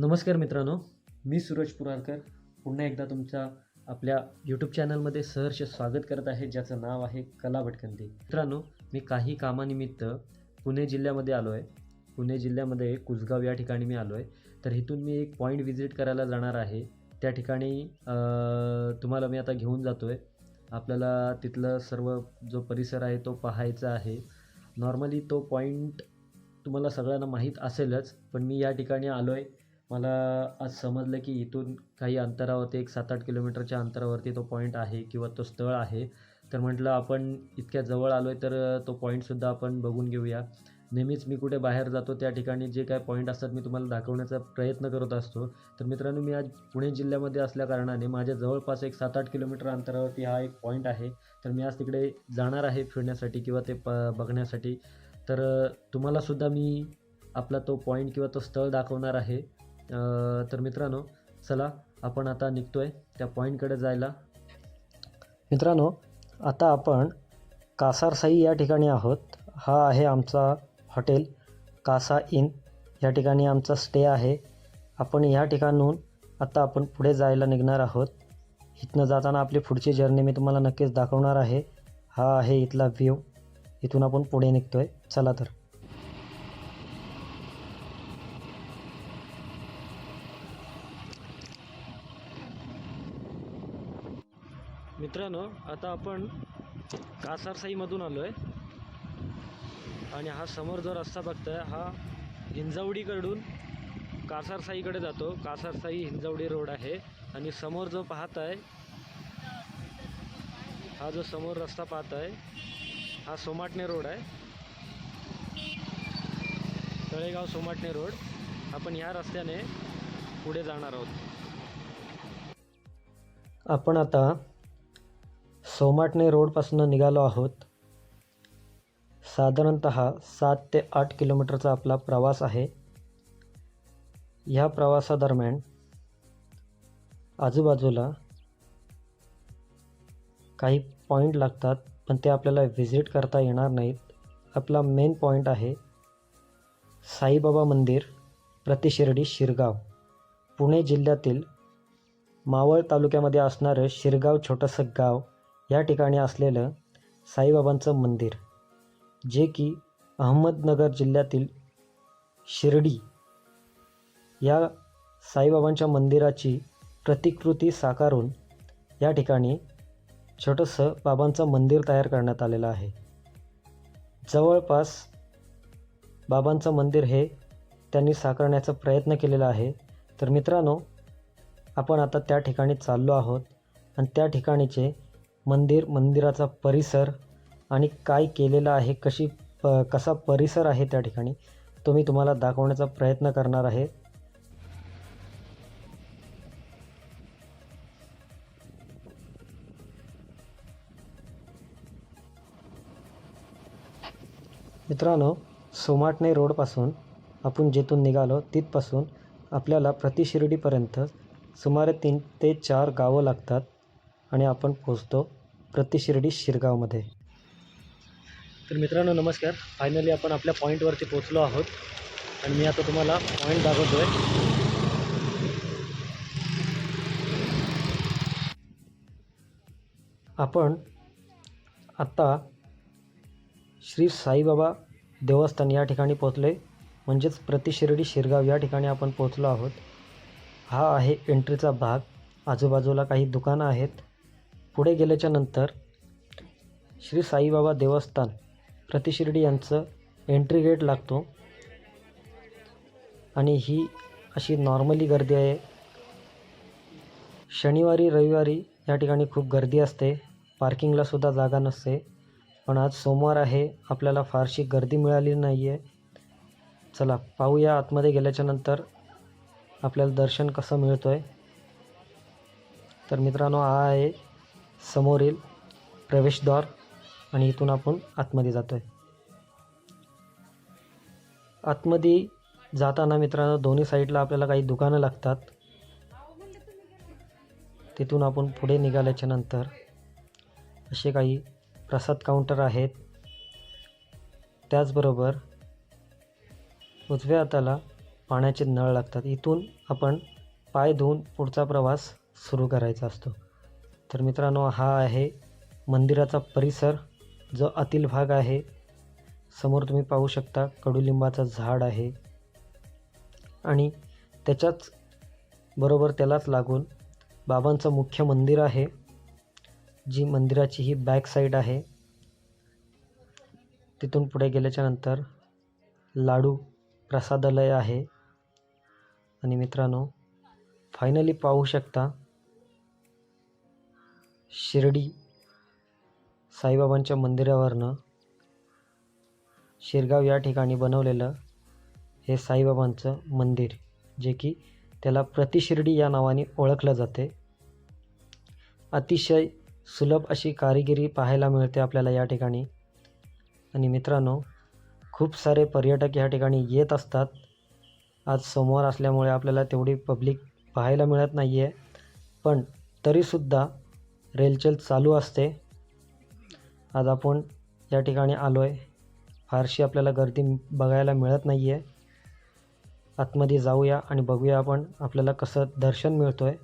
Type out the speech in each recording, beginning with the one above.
नमस्कार मित्रांनो मी सूरज पुरारकर पुन्हा एकदा तुमच्या आपल्या यूट्यूब चॅनलमध्ये सहर्ष स्वागत करत आहे ज्याचं नाव आहे कला भटकंती. मित्रांनो मी काही कामानिमित्त पुणे जिल्ह्यामध्ये आलो आहे पुणे जिल्ह्यामध्ये कुसगाव या ठिकाणी मी आलो आहे तर इथून मी एक पॉईंट व्हिजिट करायला जाणार आहे. त्या ठिकाणी तुम्हाला मी आता घेऊन जातो आहे आपल्याला तिथलं सर्व जो परिसर आहे तो पाहायचा आहे. नॉर्मली तो पॉईंट तुम्हाला सगळ्यांना माहीत असेलच पण मी या ठिकाणी आलो आहे मला आज समजलं की इथून काही अंतरावरती एक सात आठ किलोमीटरच्या अंतरावरती तो पॉईंट आहे किंवा तो स्थळ आहे. तर म्हटलं आपण इतक्या जवळ आलो आहे तर तो पॉईंटसुद्धा आपण बघून घेऊया. नेहमीच मी कुठे बाहेर जातो त्या ठिकाणी जे काय पॉईंट असतात मी तुम्हाला दाखवण्याचा प्रयत्न करत असतो. तर मित्रांनो मी आज पुणे जिल्ह्यामध्ये असल्याकारणाने माझ्या जवळपास एक सात आठ किलोमीटर अंतरावरती हा एक पॉईंट आहे. तर मी आज तिकडे जाणार आहे फिरण्यासाठी किंवा ते प बघण्यासाठी. तर तुम्हालासुद्धा मी आपला तो पॉईंट किंवा तो स्थळ दाखवणार आहे. तर मित्रांनो चला आपण आता निघतो आहे त्या पॉईंटकडे जायला. मित्रांनो आता आपण कासारसाई या ठिकाणी आहोत. हा आहे आमचा हॉटेल. कासा इन या ठिकाणी आमचा स्टे आहे. आपण या ठिकाणून आता आपण पुढे जायला निघणार आहोत. इथनं जाताना आपली पुढची जर्नी मी तुम्हाला नक्कीच दाखवणार आहे. हा आहे इथला व्ह्यू इथून आपण पुढे निघतो आहे चला तर. मित्रांनो आता आपण कासारसाईमधून आलो आहे आणि हा समोर जो रस्ता बघताय हा हिंजवडीकडून कासारसाईकडे जातो. कासारसाई हिंजवडी रोड आहे. आणि समोर जो पाहत आहे हा जो समोर रस्ता पाहत आहे हा सोमाटणे रोड आहे. तळेगाव सोमाटणे रोड. आपण ह्या रस्त्याने पुढे जाणार आहोत. आपण आता सोमाटणे रोडपासून निघालो आहोत. साधारणत सात ते आठ किलोमीटरचा आपला प्रवास आहे. ह्या प्रवासादरम्यान आजूबाजूला काही पॉईंट लागतात पण ते आपल्याला व्हिजिट करता येणार नाहीत. आपला मेन पॉईंट आहे साईबाबा मंदिर प्रतिशिर्डी शिरगाव. पुणे जिल्ह्यातील मावळ तालुक्यामध्ये असणारं शिरगाव छोटंसं गाव या ठिकाणी असलेलं साईबाबांचं मंदिर जे की अहमदनगर जिल्ह्यातील शिर्डी या साईबाबांच्या मंदिराची प्रतिकृती साकारून या ठिकाणी छोटंसं बाबांचं मंदिर तयार करण्यात आलेलं आहे. जवळपास बाबांचं मंदिर हे त्यांनी साकारण्याचा प्रयत्न केलेला आहे. तर मित्रांनो आपण आता त्या ठिकाणी चाललो आहोत आणि त्या ठिकाणीचे मंदिर मंदिराचा परिसर आणि काय केलेलं आहे कशी प कसा परिसर आहे त्या ठिकाणी तो मी तुम्हाला दाखवण्याचा प्रयत्न करणार आहे. मित्रांनो सोमाटणे रोडपासून आपण जेथून निघालो तिथपासून आपल्याला प्रतिशिर्डीपर्यंत सुमारे तीन ते चार गावं लागतात आणि आपण पोचतो प्रतिशिर्डी शिरगावमध्ये. तर मित्रांनो नमस्कार. फायनली आपण आपल्या पॉईंटवरती पोचलो आहोत. आणि मी आता तुम्हाला पॉईंट दाखवतो आहे आपण आत्ता श्री साईबाबा देवस्थान या ठिकाणी पोचले म्हणजेच प्रतिशिर्डी शिरगाव या ठिकाणी आपण पोचलो आहोत. हा आहे एंट्रीचा भाग. आजूबाजूला काही दुकानं आहेत. पुढे गेल्याच्यानंतर श्री साईबाबा देवस्थान प्रतिशिर्डी यांचं एंट्री गेट लागतो. आणि ही अशी नॉर्मली गर्दी आहे. शनिवारी रविवारी या ठिकाणी खूप गर्दी असते. पार्किंगला सुद्धा जागा नसते. पण आज सोमवार आहे. आपल्याला फारशी गर्दी मिळाली नाही आहे चला पाहूया आतमध्ये गेल्याच्यानंतर आपल्याला दर्शन कसं मिळतं आहे तर मित्रांनो हा आहे समोरील प्रवेशद्वार आणि इथून आपण आतमध्ये जातो आहे आतमध्ये जाताना मित्रांनो दोन्ही साईडला आपल्याला काही दुकानं लागतात. तिथून आपण पुढे निघाल्याच्या नंतर असे काही प्रसाद काउंटर आहेत. त्याचबरोबर उजव्या हाताला पाण्याचे नळ लागतात. इथून आपण पाय धुवून पुढचा प्रवास सुरू करायचा असतो. तर मित्रांनो हा आहे मंदिराचा परिसर जो आतील भाग आहे. समोर तुम्ही पाहू शकता कडुलिंबाचं झाड आहे. आणि त्याच्याच बरोबर त्यालाच लागून बाबांचं मुख्य मंदिर आहे जी मंदिराची ही बॅक साईड आहे. तिथून पुढे गेल्याच्यानंतर लाडू प्रसादालय आहे. आणि मित्रांनो फायनली पाहू शकता शिर्डी साईबाबांच्या मंदिरावरनं शिरगाव या ठिकाणी बनवलेलं हे साईबाबांचं मंदिर जे की त्याला प्रतिशिर्डी या नावाने ओळखलं जाते. अतिशय सुलभ अशी कारिगिरी पाहायला मिळते आपल्याला या ठिकाणी. आणि मित्रांनो खूप सारे पर्यटक या ठिकाणी येत असतात. आज सोमवार असल्यामुळे आपल्याला तेवढी पब्लिक पाहायला मिळत नाही आहे पण तरीसुद्धा रेलचेल चालू असते. आज आपण या ठिकाणी आलो आहे फारशी आपल्याला गर्दी बघायला मिळत नाही आहे आतमध्ये जाऊया आणि बघूया आपण आपल्याला कसं दर्शन मिळतो आहे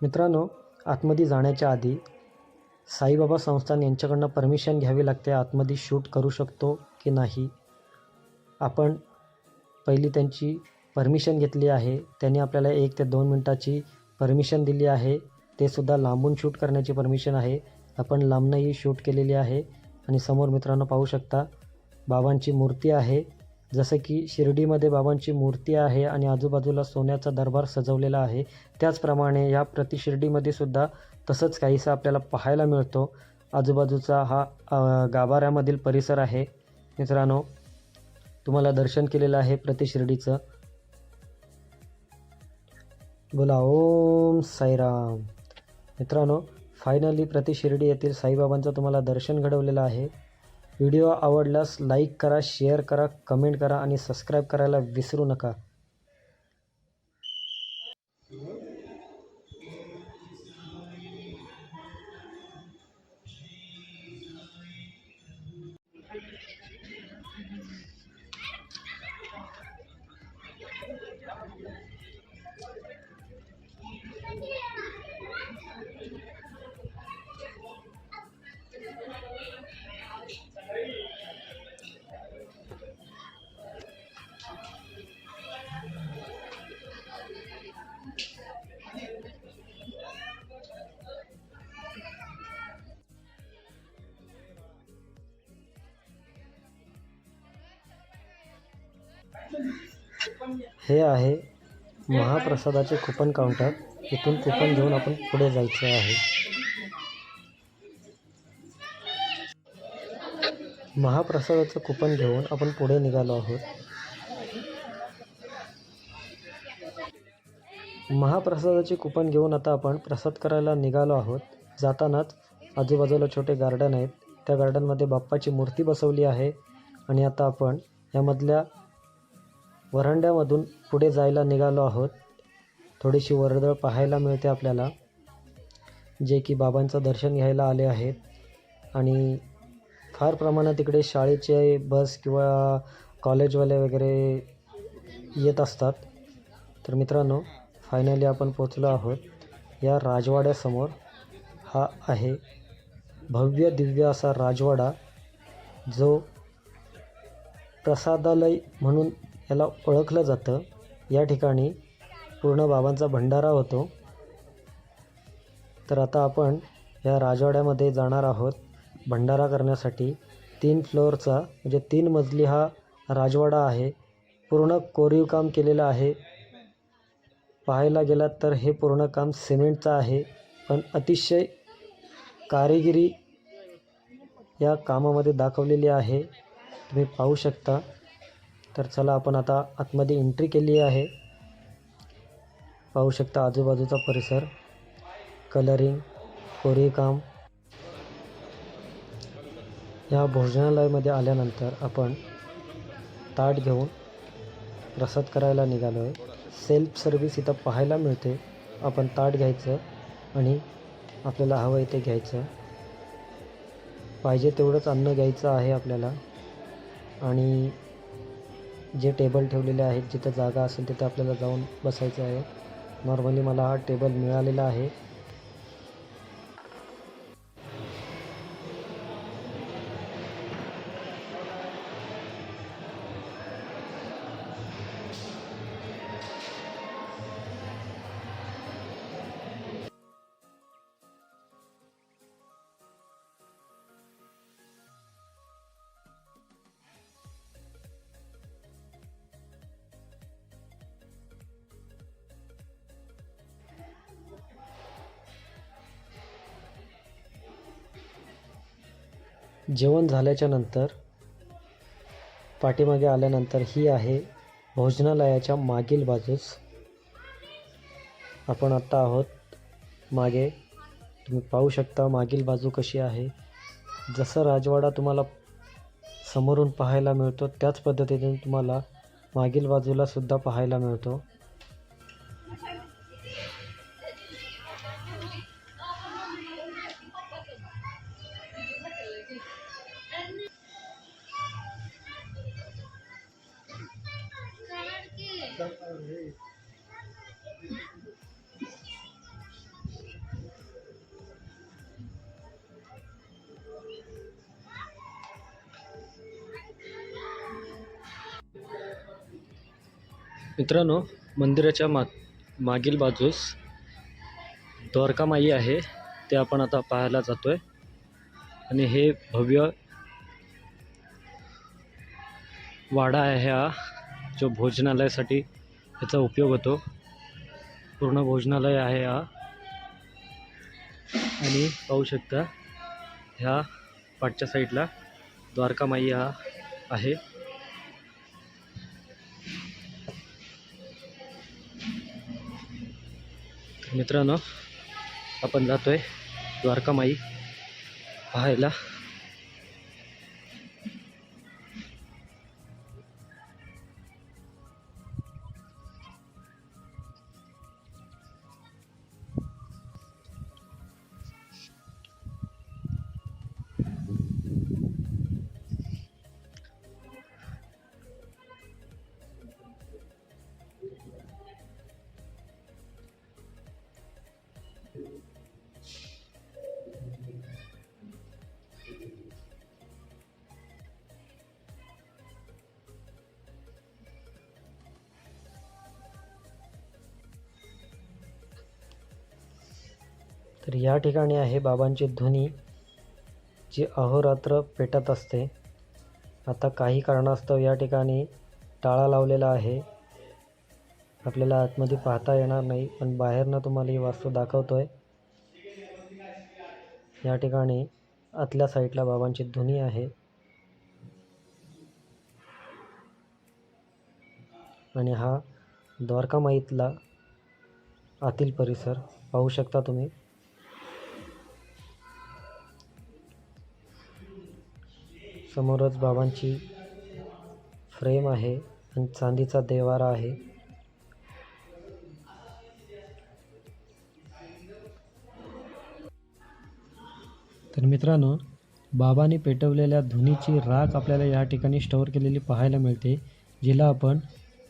मित्रांनो आतमध्ये जाण्याच्या आधी साईबाबा संस्थान यांच्याकडनं परमिशन घ्यावी लागते. आतमध्ये शूट करू शकतो की नाही? आपण पहिली त्यांची परमिशन घेतली आहे. त्यांनी आपल्याला एक ते दोन मिनटाची परमिशन दिली आहे. ते सुद्धा लांबून शूट करण्याची परमिशन आहे. आपण लांबनंही शूट केलेली आहे आणि समोर मित्रांनो पाहू शकता बाबांची मूर्ती आहे. जसं की शिर्डीमध्ये बाबांची मूर्ती आहे आणि आजूबाजूला सोन्याचा दरबार सजवलेला आहे. त्याचप्रमाणे या प्रतिशिर्डीमध्ये सुद्धा तसंच काहीसं आपल्याला पाहायला मिळतो. आजूबाजूचा हा गाभाऱ्यामधील परिसर आहे. मित्रांनो तुम्हाला दर्शन केलेलं आहे प्रतिशिर्डीचं बोला ओम साईराम. मित्रांनो फायनली प्रति शिर्डी येथील साईबाबांचं तुम्हाला दर्शन घडवलेलं आहे. व्हिडिओ आवडल्यास लाईक करा शेअर करा कमेंट करा आणि सबस्क्राईब करायला विसरू नका. हे आहे महाप्रसादाचे कुपन काउंटर इथून कुपन घेऊन आपण पुढे जायचे आहे. महाप्रसादाचं कुपन घेऊन आपण पुढे निघालो आहोत. महाप्रसादाचे कुपन घेऊन आता आपण प्रसाद करायला निघालो आहोत. जातानाच आजूबाजूला छोटे गार्डन आहेत. त्या गार्डनमध्ये बाप्पाची मूर्ती बसवली आहे. आणि आता आपण यामधल्या वरांड्यामधून पुढे जायला निघालो आहोत. थोडीशी वर्दळ पाहायला मिळते आपल्याला. जे की बाबांचं दर्शन घ्यायला आले आहेत. आणि फार प्रमाणात इकडे शाळेचे बस किंवा कॉलेजवाले वगैरे येत असतात. तर मित्रांनो फायनली आपण पोचलो आहोत. या राजवाड्यासमोर हा आहे भव्य दिव्य असा राजवाडा जो प्रसादालय म्हणून याला ओळखलं जातं. या ठिकाणी पूर्ण बाबांचा भंडारा होतो. तर आता आपण या राजवाड्यामध्ये जाणार आहोत. भंडारा करण्यासाठी तीन फ्लोअरचा म्हणजे तीन मजली हा राजवाडा आहे. पूर्ण कोरीव काम केलेलं आहे. पाहायला गेलात तर हे पूर्ण काम सिमेंटचं आहे. पण अतिशय कारिगिरी या कामामध्ये दाखवलेली आहे. तुम्ही पाहू शकता. तर चला आपण आता आतमध्ये एंट्री केली आहे. पाहू शकता आजूबाजूचा परिसर. कलरिंग कोरीवकाम. या भोजनालयामध्ये आल्यानंतर आपण ताट घेऊन प्रसाद करायला निघालो आहे सेल्फ सर्विस इथं पाहायला मिळते. आपण ताट घ्यायचं आणि आपल्याला हवं आहे ते घ्यायचं. पाहिजे तेवढंच अन्न घ्यायचं आहे आपल्याला. आणि जे टेबल ठेवलेले आहेत जिथं जागा असेल तिथं आपल्याला जाऊन बसायचं आहे. नॉर्मली मला हा टेबल मिळालेला आहे. जेवण झाल्याच्यानंतर पाठीमागे आल्यानंतर ही आहे भोजनालयाच्या मागील बाजूस. आपण आत्ता आहोत मागे. तुम्ही पाहू शकता मागील बाजू कशी आहे. जसं राजवाडा तुम्हाला समोरून पाहायला मिळतो त्याच पद्धतीने तुम्हाला मागील बाजूला सुद्धा पाहायला मिळतो. मित्रांनो मंदिराच्या मा मागील बाजूस द्वारकामाई आहे ते आपण आता पाहायला जातोय. आणि हे भव्य वाडा आहे हा जो भोजनालयासाठी याचा उपयोग होतो. पूर्ण भोजनालय आहे हा. आणि पाहू शकता ह्या पाठच्या साईडला द्वारकामाई हा आहे. मित्रांनो आपण जातोय द्वारकामाई पाहायला. तर या ठिकाणी आहे बाबांची ध्वनी जी अहोरात्र पेटत असते. आता काही कारणास्तव या ठिकाणी टाळा लावलेला आहे. आपल्याला आतमध्ये पाहता येणार नाही पण बाहेरनं तुम्हाला ही वास्तू दाखवतोय. या ठिकाणी आतल्या साईडला बाबांची धुनी आहे. आणि हा द्वारकामाईतला आतील परिसर पाहू शकता तुम्ही. समोरच बाबांची फ्रेम आहे आणि चांदीचा देवारा आहे. तर मित्रांनो बाबांनी पेटवलेल्या धुनीची राख आपल्याला या ठिकाणी स्टोअर केलेली पाहायला मिळते जिला आपण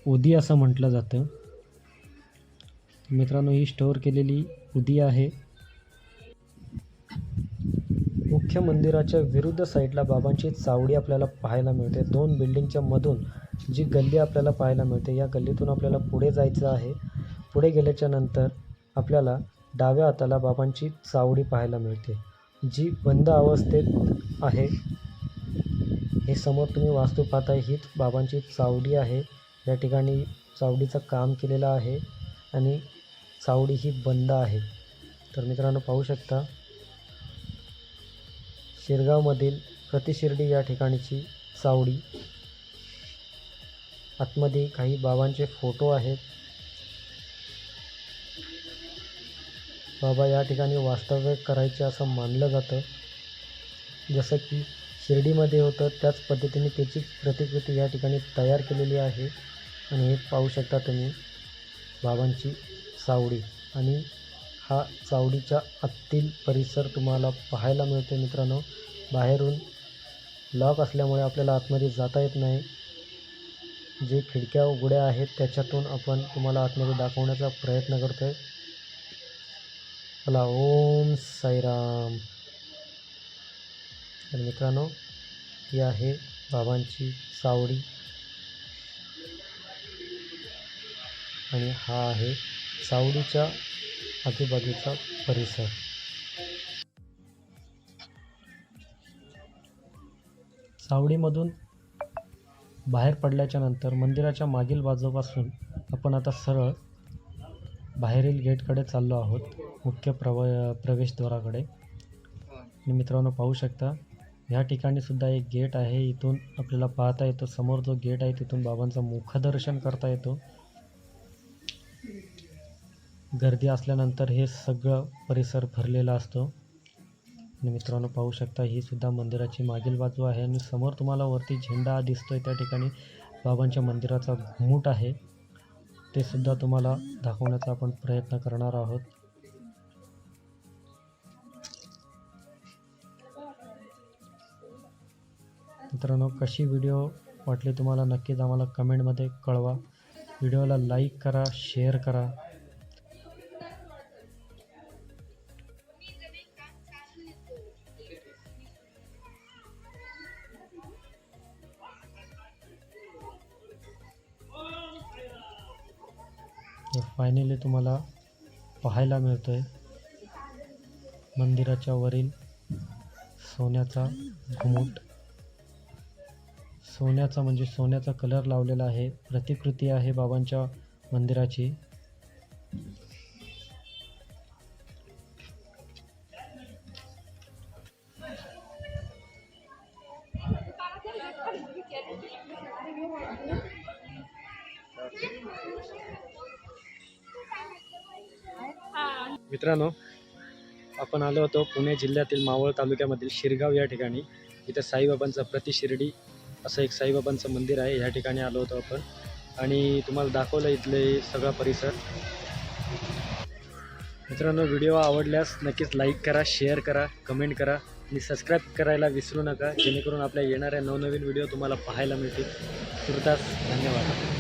उदी असं म्हटलं जातं. मित्रांनो ही स्टोअर केलेली उदी आहे. मुख्य मंदिराच्या विरुद्ध साईडला बाबांची चावडी आपल्याला पाहायला मिळते. दोन बिल्डिंगच्या मधून जी गल्ली आपल्याला पाहायला मिळते या गल्लीतून आपल्याला पुढे जायचं आहे. पुढे गेल्याच्यानंतर आपल्याला डाव्या हाताला बाबांची चावडी पाहायला मिळते. जी बंद अवस्थेत आहे हे समोर तुम्ही वास्तू पाहताय. हीच बाबांची चावडी आहे. या ठिकाणी चावडीचं काम केलेलं आहे आणि चावडी ही बंद आहे. तर मित्रांनो पाहू शकता शिरगावमधील प्रतिशिर्डी या ठिकाणीची चावडी. आतमध्ये काही बाबांचे फोटो आहेत. बाबा या ठिकाणी वास्तव्य करायचे असं मानलं जातं. जसं की शिर्डीमध्ये होतं त्याच पद्धतीने त्याची प्रतिकृती या ठिकाणी तयार केलेली आहे. आणि हे पाहू शकता तुम्ही बाबांची चावडी. आणि हा चावडीच्या आतील परिसर तुम्हाला पाहायला मिळतो मित्रांनो. बाहेरून लॉक असल्यामुळे आपल्याला आतमध्ये जाता येत नाही. जे खिडक्या उघड्या आहेत त्याच्यातून आपण तुम्हाला आतमध्ये दाखवण्याचा प्रयत्न करतो आहे चला ओम साईराम तर मित्रांनो ही आहे बाबांची सावडी. आणि हा आहे सावडीच्या आजूबाजूचा परिसर. सावडीमधून बाहेर पडल्याच्या नंतर मंदिराच्या मागील बाजूपासून आपण आता सरळ बाहेरील गेटकडे चाललो आहोत मुख्य प्रव प्रवेशद्वाराकडे. आणि मित्रांनो पाहू शकता ह्या ठिकाणी सुद्धा एक गेट आहे. इथून आपल्याला पाहता येतो समोर जो गेट आहे तिथून बाबांचं मुखदर्शन करता येतो. गर्दी असल्यानंतर हे सगळं परिसर भरलेला असतो. आणि मित्रांनो पाहू शकता ही सुद्धा मंदिराची मागील बाजू आहे. आणि समोर तुम्हाला वरती झेंडा दिसतोय. त्या ठिकाणी बाबांच्या मंदिराचा घुमूट आहे. ते सुद्धा तुम्हाला दाखवण्याचा आपण प्रयत्न करणार आहोत. मित्रांनो कशी व्हिडिओ वाटली तुम्हाला नक्कीच आम्हाला कमेंटमध्ये कळवा. व्हिडिओला लाईक करा शेअर करा. फायनली तुम्हाला पाहायला मिळतो आहे मंदिराच्या वरील सोन्याचा घुमट. सोन्याचा म्हणजे सोन्याचा कलर लावलेला आहे. प्रतिकृती आहे बाबांच्या मंदिराची. मित्रांनो आपण आलो होतो पुणे जिल्ह्यातील मावळ तालुक्यामधील शिरगाव या ठिकाणी. इथं साईबाबांचं प्रतिशिर्डी असं एक साईबाबांचं मंदिर आहे या ठिकाणी आलो होतो आपण. आणि तुम्हाला दाखवलं इथले सगळा परिसर. मित्रांनो व्हिडिओ आवडल्यास नक्कीच लाईक करा शेअर करा कमेंट करा आणि सबस्क्राईब करायला विसरू नका जेणेकरून आपल्या येणाऱ्या नवनवीन व्हिडिओ तुम्हाला पाहायला मिळतील. तुर्तास धन्यवाद.